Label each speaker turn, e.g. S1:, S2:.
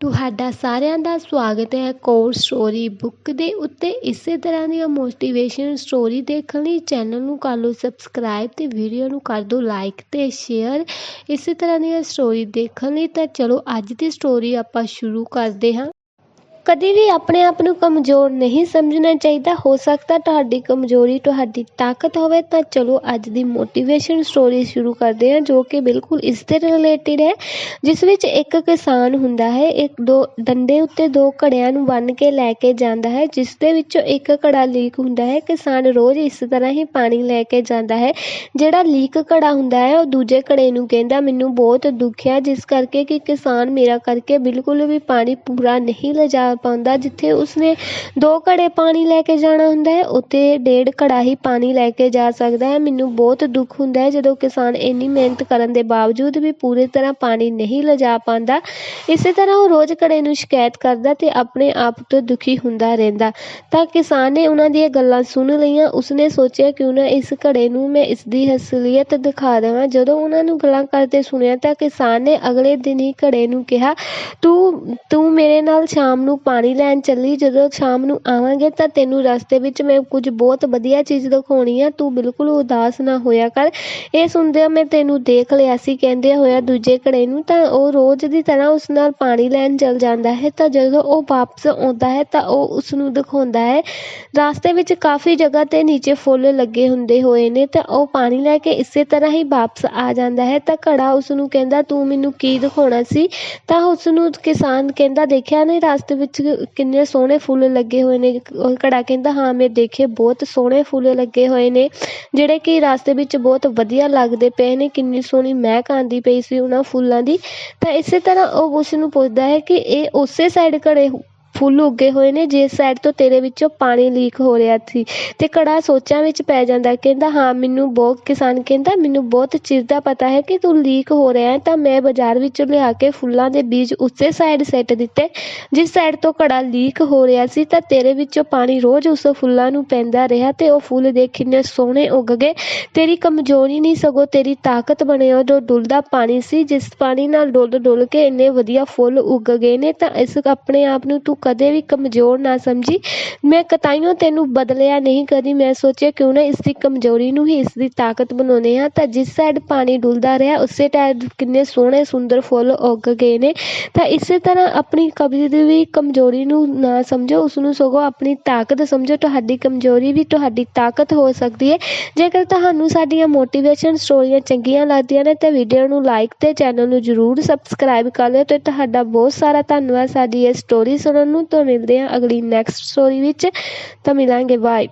S1: ਤੁਹਾਡਾ ਸਾਰਿਆਂ ਦਾ ਸਵਾਗਤ ਹੈ ਕੋਰ ਸਟੋਰੀ ਬੁੱਕ ਦੇ ਉੱਤੇ। ਇਸੇ ਤਰ੍ਹਾਂ ਦੀਆਂ ਮੋਟੀਵੇਸ਼ਨ ਸਟੋਰੀ ਦੇਖਣ ਲਈ ਚੈਨਲ ਨੂੰ ਕਰ ਲਓ ਸਬਸਕ੍ਰਾਈਬ ਤੇ ਵੀਡੀਓ ਨੂੰ ਕਰ ਦਿਓ ਲਾਈਕ ਤੇ ਸ਼ੇਅਰ। ਇਸੇ ਤਰ੍ਹਾਂ ਦੀਆਂ ਸਟੋਰੀ ਦੇਖਣ ਲਈ ਤਾਂ ਚਲੋ ਅੱਜ ਦੀ ਸਟੋਰੀ ਆਪਾਂ ਸ਼ੁਰੂ ਕਰਦੇ ਹਾਂ। ਕਦੇ ਵੀ ਆਪਣੇ ਆਪ ਨੂੰ ਕਮਜ਼ੋਰ ਨਹੀਂ ਸਮਝਣਾ ਚਾਹੀਦਾ। ਹੋ ਸਕਦਾ ਤੁਹਾਡੀ ਕਮਜ਼ੋਰੀ ਤੁਹਾਡੀ ਤਾਕਤ ਹੋਵੇ ਤਾਂ ਚਲੋ ਅੱਜ ਦੀ ਮੋਟੀਵੇਸ਼ਨ ਸਟੋਰੀ ਸ਼ੁਰੂ ਕਰਦੇ ਹਾਂ, ਜੋ ਕਿ ਬਿਲਕੁਲ ਇਸ ਦੇ ਰਿਲੇਟਡ ਹੈ, ਜਿਸ ਵਿੱਚ ਇੱਕ ਕਿਸਾਨ ਹੁੰਦਾ ਹੈ, ਇੱਕ ਦੋ ਡੰਡੇ ਉੱਤੇ ਦੋ ਘੜਿਆਂ ਨੂੰ ਬੰਨ੍ਹ ਕੇ ਲੈ ਕੇ ਜਾਂਦਾ ਹੈ, ਜਿਸ ਦੇ ਵਿੱਚੋਂ ਇੱਕ ਘੜਾ ਲੀਕ ਹੁੰਦਾ ਹੈ। ਕਿਸਾਨ ਰੋਜ਼ ਇਸ ਤਰ੍ਹਾਂ ਹੀ ਪਾਣੀ ਲੈ ਕੇ ਜਾਂਦਾ ਹੈ, ਜਿਹੜਾ ਲੀਕ ਘੜਾ ਹੁੰਦਾ ਹੈ, ਉਹ ਦੂਜੇ ਘੜੇ ਨੂੰ ਕਹਿੰਦਾ, ਮੈਨੂੰ ਬਹੁਤ ਦੁੱਖ ਹੈ। ਜਿਸ ਕਰਕੇ ਕਿ ਕਿਸਾਨ ਮੇਰਾ ਕਰਕੇ ਬਿਲਕੁਲ ਵੀ ਪਾਣੀ ਪੂਰਾ ਨਹੀਂ ਲਿਜਾ ਪਾਉਂਦਾ ਜਿੱਥੇ ਉਸਨੇ ਦੋ ਘੜੇ ਪਾਣੀ ਲੈ ਕੇ ਜਾਣਾ ਹੁੰਦਾ ਹੈ, ਉੱਥੇ ਡੇਢ ਘੜਾ ਹੀ ਪਾਣੀ ਲੈ ਕੇ ਜਾ ਸਕਦਾ ਹੈ। ਮੈਨੂੰ ਬਹੁਤ ਦੁੱਖ ਹੁੰਦਾ ਹੈ ਜਦੋਂ ਕਿਸਾਨ ਇੰਨੀ ਮਿਹਨਤ ਕਰਨ ਦੇ ਬਾਵਜੂਦ ਵੀ ਪੂਰੀ ਤਰ੍ਹਾਂ ਪਾਣੀ ਨਹੀਂ ਲਿਜਾ ਪਾਉਂਦਾ। ਇਸੇ ਤਰ੍ਹਾਂ ਉਹ ਰੋਜ਼ ਘੜੇ ਨੂੰ ਸ਼ਿਕਾਇਤ ਕਰਦਾ ਤੇ ਆਪਣੇ ਆਪ ਤੋਂ ਦੁਖੀ ਹੁੰਦਾ ਰਹਿੰਦਾ। ਤਾਂ ਕਿਸਾਨ ਨੇ ਉਹਨਾਂ ਦੀਆਂ ਗੱਲਾਂ ਸੁਣ ਲਈਆਂ। ਉਸਨੇ ਸੋਚਿਆ, ਕਿਉਂ ਨਾ ਇਸ ਘੜੇ ਨੂੰ ਮੈਂ ਇਸ ਦੀ ਅਸਲੀਅਤ ਦਿਖਾ ਦੇਵਾਂ। ਜਦੋਂ ਉਹਨਾਂ ਨੂੰ ਗੱਲਾਂ ਕਰਦੇ ਸੁਣਿਆ ਤਾਂ ਕਿਸਾਨ ਨੇ ਅਗਲੇ ਦਿਨ ਹੀ ਘੜੇ ਨੂੰ ਕਿਹਾ, ਤੂੰ ਤੂੰ ਮੇਰੇ ਨਾਲ ਸ਼ਾਮ ਨੂੰ ਪਾਣੀ ਲੈਣ ਚੱਲੀ, ਜਦੋਂ ਸ਼ਾਮ ਨੂੰ ਆਵਾਂਗੇ ਤਾਂ ਤੈਨੂੰ ਰਸਤੇ ਵਿੱਚ ਮੈਂ ਕੁਝ ਬਹੁਤ ਵਧੀਆ ਚੀਜ਼ ਦਿਖਾਉਣੀ ਆ, ਤੂੰ ਬਿਲਕੁਲ ਉਦਾਸ ਨਾ ਹੋਇਆ ਕਰ। ਇਹ ਸੁਣਦਿਆਂ ਮੈਂ ਤੈਨੂੰ ਦੇਖ ਲਿਆ ਸੀ ਕਹਿੰਦੇ ਹੋਇਆ ਦੂਜੇ ਘੜੇ ਨੂੰ, ਤਾਂ ਉਹ ਰੋਜ਼ ਦੀ ਤਰ੍ਹਾਂ ਉਸ ਨਾਲ ਪਾਣੀ ਲੈਣ ਚੱਲ ਜਾਂਦਾ ਹੈ, ਤਾਂ ਜਦੋਂ ਉਹ ਵਾਪਸ ਆਉਂਦਾ ਹੈ, ਤਾਂ ਉਹ ਉਸ ਨੂੰ ਦਿਖਾਉਂਦਾ ਹੈ। ਰਸਤੇ ਵਿੱਚ ਕਾਫੀ ਜਗ੍ਹਾ ਤੇ ਨੀਚੇ ਫੁੱਲ ਲੱਗੇ ਹੁੰਦੇ ਹੋਏ ਨੇ, ਤਾਂ ਉਹ ਪਾਣੀ ਲੈ ਕੇ ਇਸੇ ਤਰ੍ਹਾਂ ਹੀ ਵਾਪਸ ਆ ਜਾਂਦਾ ਹੈ, ਤਾਂ ਘੜਾ ਉਸ ਨੂੰ ਕਹਿੰਦਾ, ਤੂੰ ਮੈਨੂੰ ਕੀ ਦਿਖਾਉਣਾ ਸੀ? ਤਾਂ ਉਸ ਨੂੰ ਕਿਸਾਨ ਕਹਿੰਦਾ, ਦੇਖਿਆ ਨਹੀਂ ਰਸਤੇ ਵਿੱਚ ਕਿੰਨੇ ਸੋਹਣੇ ਫੁੱਲ ਲੱਗੇ ਹੋਏ ਨੇ। ਉਹ ਘੜਾ ਕਹਿੰਦਾ, ਹਾਂ, ਮੈਂ ਦੇਖੇ ਬਹੁਤ ਸੋਹਣੇ ਫੁੱਲ ਲੱਗੇ ਹੋਏ ਨੇ, ਜਿਹੜੇ ਕਿ ਰਸਤੇ ਵਿੱਚ ਬਹੁਤ ਵਧੀਆ ਲੱਗਦੇ ਪਏ ਨੇ। ਕਿੰਨੀ ਸੋਹਣੀ ਮਹਿਕ ਆਉਂਦੀ ਪਈ ਸੀ ਉਹਨਾਂ ਫੁੱਲਾਂ ਦੀ। ਤਾਂ ਇਸੇ ਤਰ੍ਹਾਂ ਉਹ ਉਸ ਨੂੰ ਪੁੱਛਦਾ ਹੈ ਕਿ ਇਹ ਉਸੇ ਸਾਈਡ ਘੜੇ ਫੁੱਲ ਉੱਗੇ ਹੋਏ ਨੇ, ਜਿਸ ਸਾਈਡ ਤੋਂ ਤੇਰੇ ਵਿੱਚੋਂ ਪਾਣੀ ਲੀਕ ਹੋ ਰਿਹਾ ਸੀ। ਤੇ ਘੜਾ ਸੋਚਾਂ ਵਿੱਚ ਪੈ ਜਾਂਦਾ, ਕਹਿੰਦਾ, ਹਾਂ, ਮੈਨੂੰ ਬਹੁਤ, ਕਿਸਾਨ ਕਹਿੰਦਾ, ਮੈਨੂੰ ਬਹੁਤ ਚਿਰ ਦਾ ਪਤਾ ਹੈ ਕਿ ਤੂੰ ਲੀਕ ਹੋ ਰਿਹਾ ਹੈ, ਤਾਂ ਮੈਂ ਬਾਜ਼ਾਰ ਵਿੱਚੋਂ ਲਿਆ ਕੇ ਫੁੱਲਾਂ ਦੇ ਬੀਜ ਉਸੇ ਸਾਈਡ ਸੈੱਟ ਦਿੱਤੇ। ਜਿਸ ਸਾਈਡ ਤੋਂ ਘੜਾ ਲੀਕ ਹੋ ਰਿਹਾ ਸੀ, ਤਾਂ ਤੇਰੇ ਵਿੱਚੋਂ ਪਾਣੀ ਰੋਜ਼ ਉਸ ਫੁੱਲਾਂ ਨੂੰ ਪੈਂਦਾ ਰਿਹਾ ਤੇ ਉਹ ਫੁੱਲ ਦੇਖ ਕਿੰਨੇ ਸੋਹਣੇ ਉੱਗ ਗਏ। ਤੇਰੀ ਕਮਜ਼ੋਰੀ ਨਹੀਂ ਸਗੋਂ ਤੇਰੀ ਤਾਕਤ ਬਣਿਆ ਜੋ ਡੁੱਲਦਾ ਪਾਣੀ ਸੀ, ਜਿਸ ਪਾਣੀ ਨਾਲ ਡੁੱਲ ਡੁੱਲ ਕੇ ਇੰਨੇ ਵਧੀਆ ਫੁੱਲ ਉੱਗ ਗਏ ਨੇ, ਤਾਂ ਇਸ ਆਪਣੇ ਆਪ ਨੂੰ ਤੂੰ ਕਦੇ ਵੀ ਕਮਜ਼ੋਰ ਨਾ ਸਮਝੀ। ਮੈਂ ਕਤਾਈਓ ਤੈਨੂੰ ਬਦਲਿਆ ਨਹੀਂ, ਕਦੀ ਮੈਂ ਸੋਚਿਆ ਕਿਉਂ ਨਾ ਇਸ ਦੀ ਕਮਜ਼ੋਰੀ ਨੂੰ ਹੀ ਇਸ ਦੀ ਤਾਕਤ ਬਣਾਉਂਦੇ ਹਾਂ। ਤਾਂ ਜਿਸ ਸਾਈਡ ਪਾਣੀ ਡੁੱਲਦਾ ਰਿਹਾ, ਉਸੇ ਟਾਈਡ ਕਿੰਨੇ ਸੋਹਣੇ, ਸੁੰਦਰ ਫੁੱਲ ਉੱਗ ਗਏ ਨੇ। ਤਾਂ ਇਸੇ ਤਰ੍ਹਾਂ ਆਪਣੀ ਕਬੀ ਦੀ ਵੀ ਕਮਜ਼ੋਰੀ ਨੂੰ ਨਾ ਸਮਝੋ ਉਸ ਨੂੰ ਸਗੋਂ ਆਪਣੀ ਤਾਕਤ ਸਮਝੋ। ਤੁਹਾਡੀ ਕਮਜ਼ੋਰੀ ਵੀ ਤੁਹਾਡੀ ਤਾਕਤ ਹੋ ਸਕਦੀ ਹੈ। ਜੇਕਰ ਤੁਹਾਨੂੰ ਸਾਡੀਆਂ ਮੋਟੀਵੇਸ਼ਨ ਸਟੋਰੀਆਂ ਚੰਗੀਆਂ ਲੱਗਦੀਆਂ ਨੇ, ਤਾਂ ਵੀਡੀਓ ਨੂੰ ਲਾਈਕ ਤੇ ਚੈਨਲ ਨੂੰ ਜਰੂਰ ਸਬਸਕ੍ਰਾਈਬ ਕਰ ਲਿਓ। ਤੇ ਤੁਹਾਡਾ ਬਹੁਤ ਸਾਰਾ ਧੰਨਵਾਦ ਸਾਡੀ ਇਹ ਸਟੋਰੀ ਸੁਣਨ ਨੂੰ। ਤਾਂ ਮਿਲਦੇ ਹਾਂ ਅਗਲੀ ਨੈਕਸਟ ਸਟੋਰੀ ਵਿੱਚ। ਤਾਂ ਮਿਲਾਂਗੇ ਬਾਏ